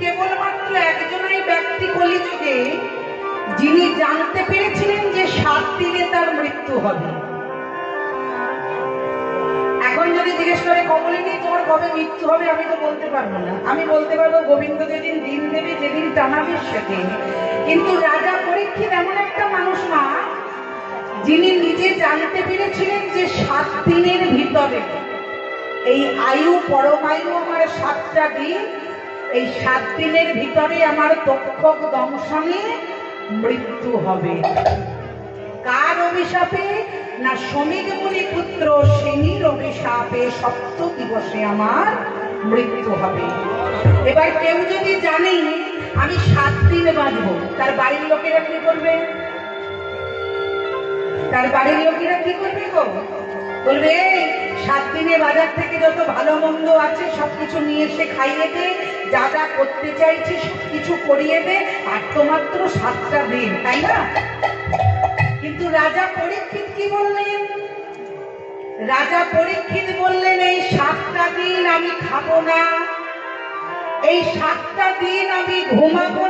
কেবলমাত্র একজনই ব্যক্তি কলিযুগে, যিনি জানতে পেরেছিলেন যে সাত দিনে তার মৃত্যু হবে। এখন যদি জিজ্ঞেস করে, কমলিনী, তোমার কবে মৃত্যু হবে, আমি তো বলতে পারব না। আমি বলতে পারব, গোবিন্দ যেদিন দিন দেবে, যেদিন টানাবে সেদিন। কিন্তু রাজা পরীক্ষিত এমন একটা মানুষ মা যিনি নিজে জানতে পেরেছিলেন যে সাত দিনের ভিতরে এই আয়ু পরমায়ু আমার সাতটা দিন এই সাত দিনের ভিতরে আমার তক্ষক দংশনে মৃত্যু হবে। কার অভিশাপে না শ্রমিক মুনি পুত্র সিনির অভিশাপে সপ্ত দিবসে আমার মৃত্যু হবে। এবার কেউ যদি জানে আমি সাত দিন বাঁচবো, তার বাড়ির লোকেরা কি করবে তার বাড়ির লোকেরা কি করবে গো? বলবে সাত দিনে বাজার থেকে যত ভালো মন্দ আছে, সবকিছু নিয়ে এসে খাইয়ে দে। যা যা করতে চাইছি সবকিছু করিয়ে দে। আর তো মাত্র সাতটা দিন, তাই না? কিন্তু রাজা পরীক্ষিত কি বললেন? রাজা পরীক্ষিত বললেন, এই সাতটা দিন আমি খাব না। এই সাতটা দিন আমি ঘুমাবো